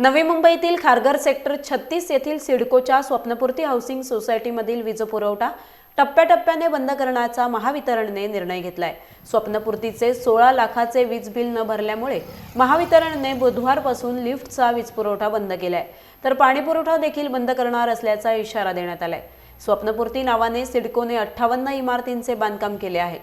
नवी मुंबईतील खारघर सेक्टर छत्तीस येथील सिडकोच्या स्वप्नपूर्ती हाऊसिंग सोसायटीमधील वीज पुरवठा टप्प्याटप्प्याने बंद करण्याचा महावितरणने निर्णय घेतलाय. स्वप्नपूर्तीचे सोळा लाखाचे वीज बिल न भरल्यामुळे महावितरणने बुधवारपासून लिफ्टचा वीज पुरवठा बंद केलाय. तर पाणीपुरवठा देखील बंद करणार असल्याचा इशारा देण्यात आलाय. स्वप्नपूर्ती नावाने सिडकोने अठ्ठावन्न इमारतींचे बांधकाम केले आहे.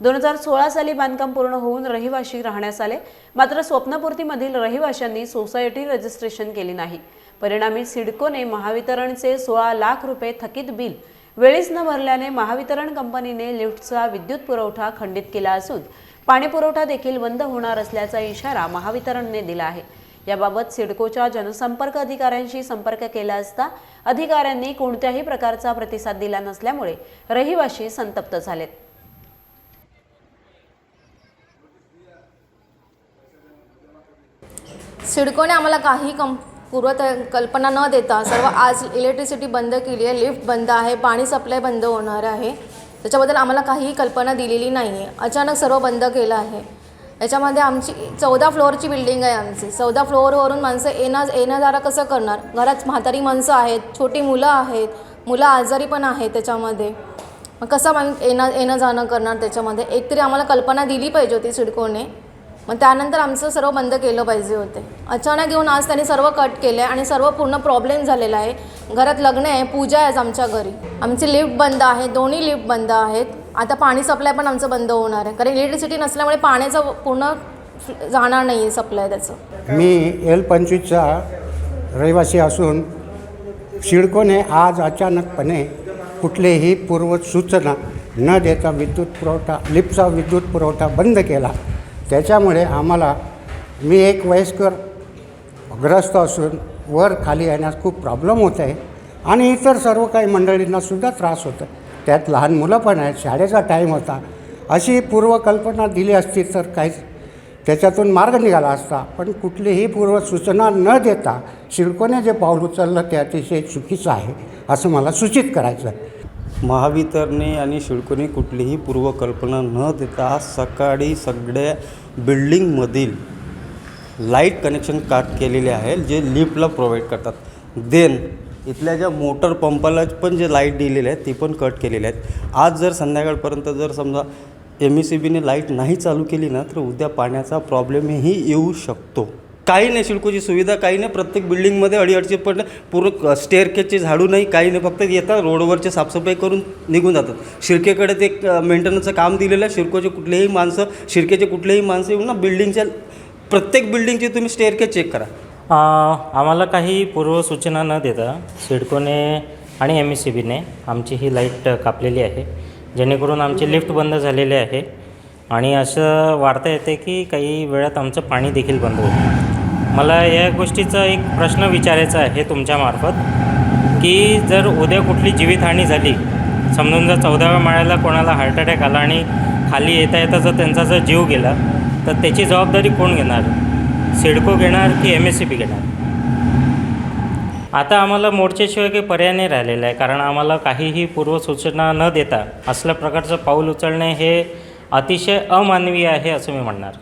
दोन हजार सोळा साली बांधकाम पूर्ण होऊन रहिवाशी राहण्यास आले. मात्र स्वप्नपूर्तीमधील रहिवाशांनी सोसायटी रजिस्ट्रेशन केली नाही. परिणामी सिडकोने महावितरणचे सोळा लाख रुपये थकीत बिल वेळीच न भरल्याने महावितरण कंपनीने लिफ्टचा विद्युत पुरवठा खंडित केला असून पाणीपुरवठा देखील बंद होणार असल्याचा इशारा महावितरणने दिला आहे. याबाबत सिडकोच्या जनसंपर्क अधिकाऱ्यांशी संपर्क केला असता अधिकाऱ्यांनी कोणत्याही प्रकारचा प्रतिसाद दिला नसल्यामुळे रहिवाशी संतप्त झालेत. सिडकोने आम्हाला काही कं पूर्व कल्पना न देता सर्व आज इलेक्ट्रिसिटी बंद केली आहे लिफ्ट बंद आहे पाणी सप्लाय बंद होणार आहे. त्याच्याबद्दल आम्हाला काहीही कल्पना दिलेली नाही आहे अचानक सर्व बंद केलं आहे. याच्यामध्ये आमची चौदा फ्लोअरची बिल्डिंग आहे आमची. चौदा फ्लोअरवरून माणसं येणं येणं जाणं कसं करणार? घरात म्हातारी माणसं आहेत छोटी मुलं आहेत मुलं आजारी पण आहेत त्याच्यामध्ये. मग कसं मग येणं येणं जाणं करणार त्याच्यामध्ये? एकतरी आम्हाला कल्पना दिली पाहिजे होती सिडकोने. मग त्यानंतर आमचं सर्व बंद केलं पाहिजे होते. अचानक येऊन आज त्यांनी सर्व कट केलं आहे आणि सर्व पूर्ण प्रॉब्लेम झालेला आहे. घरात लग्न आहे पूजा आहे आज आमच्या घरी. आमची लिफ्ट बंद आहे दोन्ही लिफ्ट बंद आहेत. आता पाणी सप्लाय पण आमचं बंद होणार आहे. कारण इलेक्ट्रिसिटी नसल्यामुळे पाण्याचं पूर्ण जाणार नाही आहे सप्लाय त्याचं. मी एल पंचवीसचा रहिवासी असून सिडकोने आज अचानकपणे कुठलेही पूर्व सूचना न देता विद्युत पुरवठा लिफ्टचा विद्युत पुरवठा बंद केला. त्याच्यामुळे आम्हाला मी एक वयस्कर ग्रस्त असून वर खाली येण्यास खूप प्रॉब्लेम होत आहे आणि इतर सर्व काही मंडळींनासुद्धा त्रास होतो त्यात लहान मुलं पण आहेत शाळेचा टाईम होता. अशी पूर्वकल्पना दिली असती तर काहीच त्याच्यातून मार्ग निघाला असता. पण कुठलीही पूर्वसूचना न देता सिडकोने जे पाऊल उचललं ते अतिशय चुकीचं आहे असं मला सूचित करायचं आहे महावितरणे आणि शिडकोने कुठलीही पूर्वकल्पना न देता सकाळी सगळ्या बिल्डिंगमधील लाइट कनेक्शन काट केलेले आहे जे लिफ्टला प्रोव्हाइड करतात. देन इथल्या ज्या मोटर पंपाला पण जे लाइट दिलेले आहेत ती पण कट केलेले आहेत. आज जर संध्याकाळपर्यंत जर समजा एम ई सी बीने लाइट नाही चालू केली ना तर उद्या पाण्याचा प्रॉब्लेमही येऊ शकतो. काही नाही शिडकोची सुविधा काही नाही. प्रत्येक बिल्डिंगमध्ये अडीअडची पण पूर्ण स्टेअरकेजचे झाडू नाही काही नाही. फक्त येतात रोडवरचे साफसफाई करून निघून जातात. शिरकेकडे ते मेंटेनन्सचं काम दिलेलं आहे. शिरकोचे कुठलेही माणसं शिरकेचे कुठलेही माणसं येऊन ना बिल्डिंगच्या प्रत्येक बिल्डिंगची तुम्ही स्टेअरकेज चेक करा. आम्हाला काही पूर्वसूचना न देता सिडकोने आणि एम एस सी बीने आमची ही लाइट कापलेली आहे. जेणेकरून आमची लिफ्ट बंद झालेली आहे. आणि असं वाढता येते की काही वेळात आमचं पाणी देखील बंद होईल. मला या गोष्टीचा एक प्रश्न विचारायचा आहे तुमच्यामार्फत की जर उद्या कुठली जीवितहानी झाली समजून जर चौदाव्या माळ्याला कोणाला हार्ट अटॅक आला आणि खाली येता येता जर त्यांचा जर जीव गेला तर त्याची जबाबदारी कोण घेणार? सिडको घेणार की एम एस सी बी घेणार? आता आम्हाला मोर्चेशिवाय काही पर्याय नाही राहिलेला आहे कारण आम्हाला काहीही पूर्वसूचना न देता असल्या प्रकारचं पाऊल उचलणे हे अतिशय अमानवीय आहे असं मी म्हणणार.